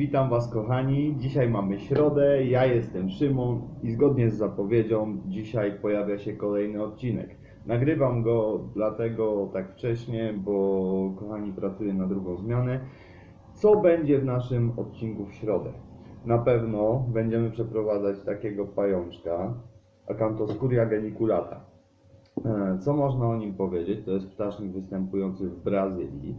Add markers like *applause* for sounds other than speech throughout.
witam Was kochani. Dzisiaj mamy środę, ja jestem Szymon i zgodnie z zapowiedzią dzisiaj pojawia się kolejny odcinek. Nagrywam go dlatego tak wcześnie, bo kochani pracuję na drugą zmianę. Co będzie w naszym odcinku w środę? Na pewno będziemy przeprowadzać takiego pajączka, Acanthoscuria geniculata. E, Co można o nim powiedzieć? To jest ptasznik występujący w Brazylii.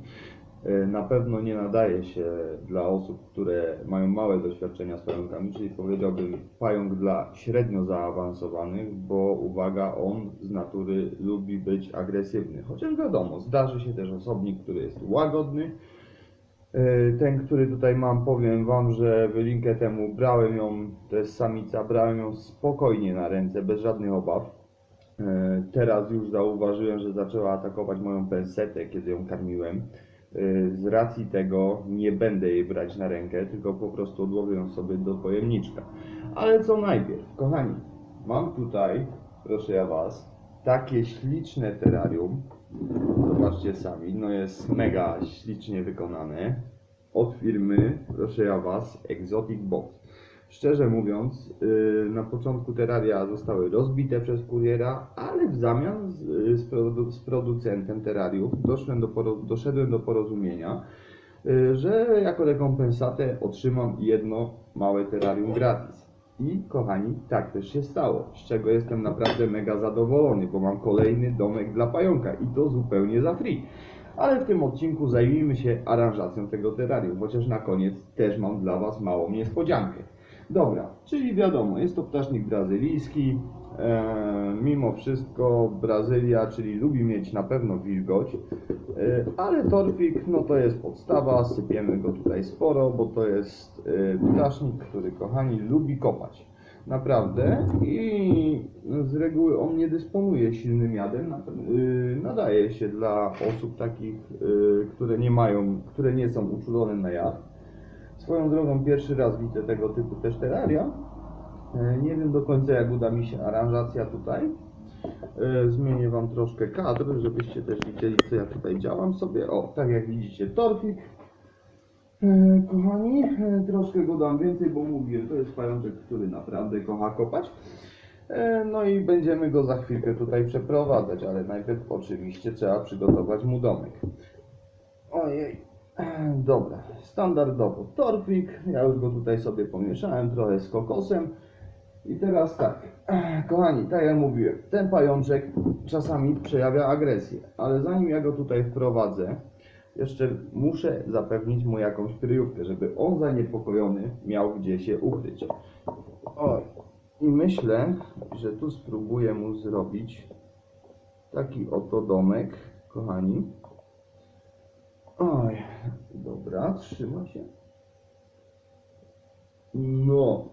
E, Na pewno nie nadaje się dla osób, które mają małe doświadczenia z pająkami, czyli powiedziałbym pająk dla średnio zaawansowanych, bo uwaga, on z natury lubi być agresywny. Chociaż wiadomo, zdarzy się też osobnik, który jest łagodny. E, Ten, który tutaj mam, powiem Wam, że wylinkę temu brałem ją, to jest samica, brałem ją spokojnie na ręce, bez żadnych obaw. E, Teraz już zauważyłem, że zaczęła atakować moją pensetę, kiedy ją karmiłem. E, Z racji tego nie będę jej brać na rękę, tylko po prostu odłowię ją sobie do pojemniczka. Ale co najpierw, kochani, mam tutaj, proszę ja Was, takie śliczne terrarium. Zobaczcie sami, no jest mega ślicznie wykonane. Od firmy, proszę ja Was, Exotic Box. Szczerze mówiąc, yy, na początku terraria zostały rozbite przez kuriera, ale w zamian z, z, produ- z producentem terrariów doszedłem do, doszedłem do porozumienia, yy, że jako rekompensatę otrzymam jedno małe terrarium gratis. I kochani, tak też się stało, z czego jestem naprawdę mega zadowolony, bo mam kolejny domek dla pająka i to zupełnie za free. Ale w tym odcinku zajmijmy się aranżacją tego terrarium, chociaż na koniec też mam dla Was małą niespodziankę. Dobra, czyli wiadomo, jest to ptasznik brazylijski. E, mimo wszystko Brazylia, czyli lubi mieć na pewno wilgoć, e, ale torfik, no to jest podstawa, sypiemy go tutaj sporo, bo to jest e, ptasznik, który kochani lubi kopać. Naprawdę i z reguły on nie dysponuje silnym jadem, y, nadaje się dla osób takich, y, które nie mają, które nie są uczulone na jad. Swoją drogą pierwszy raz widzę tego typu też terraria. E, Nie wiem do końca jak uda mi się aranżacja tutaj. E, Zmienię Wam troszkę kadr, żebyście też widzieli co ja tutaj działam sobie. O, tak jak widzicie torfik. E, Kochani, troszkę go dam więcej, bo mówię, to jest pajączek, który naprawdę kocha kopać. No i będziemy go za chwilkę tutaj przeprowadzać, ale najpierw oczywiście trzeba przygotować mu domek. Ojej, dobra, standardowo torfik, ja już go tutaj sobie pomieszałem trochę z kokosem. I teraz tak, e, kochani, tak jak mówiłem, ten pajączek czasami przejawia agresję, ale zanim ja go tutaj wprowadzę, jeszcze muszę zapewnić mu jakąś kryjówkę, żeby on zaniepokojony miał gdzie się ukryć. Oj, i myślę, że tu spróbuję mu zrobić taki oto domek, kochani. Oj, dobra, trzyma się. No,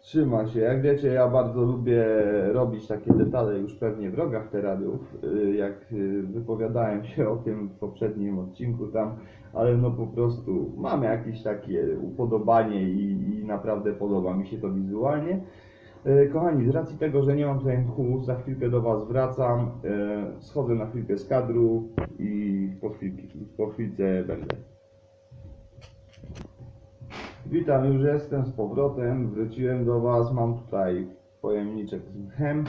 trzyma się. Jak wiecie, ja bardzo lubię robić takie detale już pewnie w rogach terrariów, y, jak y, wypowiadałem się o tym w poprzednim odcinku tam, ale no po prostu mam jakieś takie upodobanie i, i naprawdę podoba mi się to wizualnie. E, Kochani, z racji tego, że nie mam tutaj mchu, za chwilkę do Was wracam, e, schodzę na chwilkę z kadru i po, chwilki, po chwilce będę. Witam, już jestem z powrotem, wróciłem do Was, mam tutaj pojemniczek z mchem.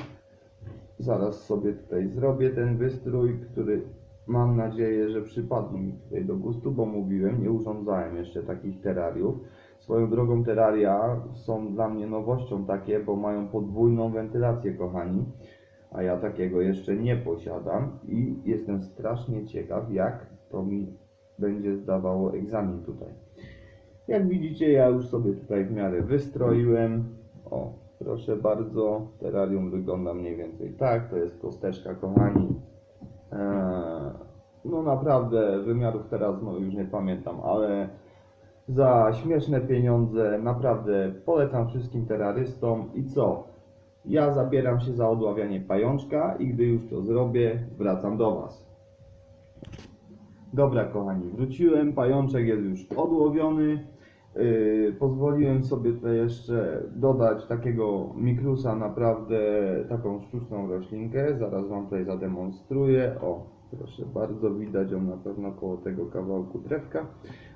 Zaraz sobie tutaj zrobię ten wystrój, który mam nadzieję, że przypadnie mi tutaj do gustu, bo mówiłem, nie urządzałem jeszcze takich terrariów. Swoją drogą terraria są dla mnie nowością takie, bo mają podwójną wentylację, kochani, a ja takiego jeszcze nie posiadam i jestem strasznie ciekaw, jak to mi będzie zdawało egzamin tutaj. Jak widzicie, ja już sobie tutaj w miarę wystroiłem. O, proszę bardzo, terrarium wygląda mniej więcej tak, to jest kosteczka, kochani. Eee, no naprawdę, wymiarów teraz no, już nie pamiętam, ale za śmieszne pieniądze. Naprawdę polecam wszystkim terrorystom. I co? Ja zabieram się za odławianie pajączka i gdy już to zrobię, wracam do Was. Dobra, kochani, wróciłem. Pajączek jest już odłowiony. Yy, pozwoliłem sobie tutaj jeszcze dodać takiego mikrusa, naprawdę taką sztuczną roślinkę. Zaraz Wam tutaj zademonstruję. O, proszę bardzo, widać ją na pewno koło tego kawałku drewka.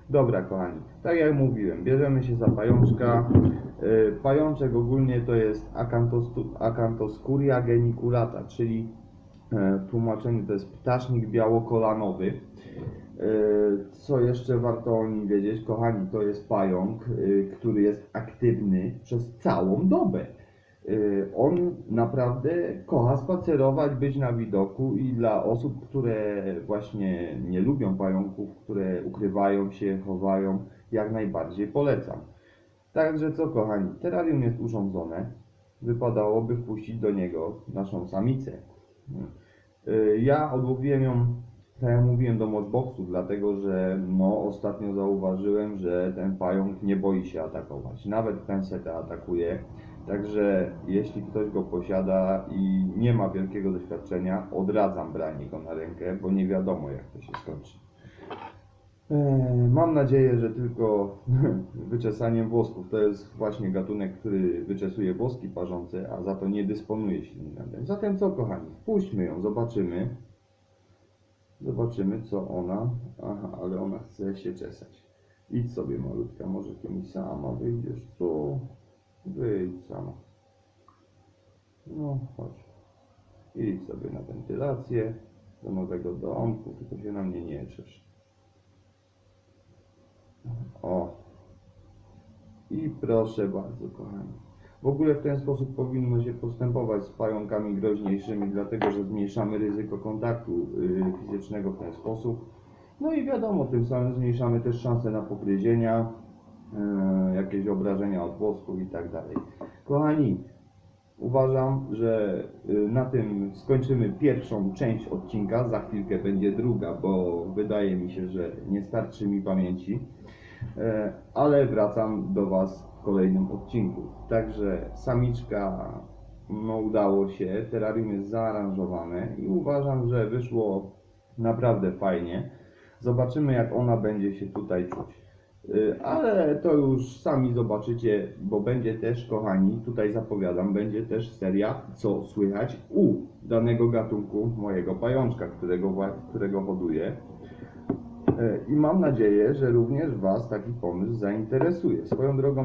Dobra, kochani, tak jak mówiłem, bierzemy się za pajączka. Y, Pajączek ogólnie to jest Acantoscuria geniculata, czyli e, w tłumaczeniu to jest ptasznik białokolanowy. E, Co jeszcze warto o nim wiedzieć? Kochani, to jest pająk, który jest aktywny przez całą dobę. Y, On naprawdę kocha spacerować, być na widoku i dla osób, które właśnie nie lubią pająków, które ukrywają się, chowają, jak najbardziej polecam. Także co kochani, terrarium jest urządzone. Wypadałoby wpuścić do niego naszą samicę. Y, Ja odłowiłem ją, tak jak mówiłem, do moshboxu, dlatego że no, ostatnio zauważyłem, że ten pająk nie boi się atakować. Nawet pensetę atakuje. Także jeśli ktoś go posiada i nie ma wielkiego doświadczenia, odradzam branie go na rękę, bo nie wiadomo jak to się skończy. Eee, Mam nadzieję, że tylko *laughs* wyczesaniem włosków. To jest właśnie gatunek, który wyczesuje włoski parzące, a za to nie dysponuje silnym. Zatem co, kochani, wpuśćmy ją, zobaczymy. Zobaczymy, co ona. Aha, ale ona chce się czesać. Idź sobie, malutka, może mi sama wyjdziesz. Co? Wyjdź sama. No, chodź. Idź sobie na wentylację do nowego domku, tylko się na mnie nie czesz. O. I proszę bardzo, kochani. W ogóle w ten sposób powinno się postępować z pająkami groźniejszymi, dlatego że zmniejszamy ryzyko kontaktu y, fizycznego w ten sposób. No i wiadomo, tym samym zmniejszamy też szanse na pogryzienia, jakieś obrażenia od włosków i tak dalej. Kochani, uważam, że y, na tym skończymy pierwszą część odcinka. Za chwilkę będzie druga, bo wydaje mi się, że nie starczy mi pamięci. E, ale wracam do Was w kolejnym odcinku. Także samiczka, no udało się, terrarium jest zaaranżowane i uważam, że wyszło naprawdę fajnie. Zobaczymy jak ona będzie się tutaj czuć. E, Ale to już sami zobaczycie, bo będzie też, kochani, tutaj zapowiadam, będzie też seria Co słychać u danego gatunku mojego pajączka, którego, którego hoduję. E, I mam nadzieję, że również Was taki pomysł zainteresuje. Swoją drogą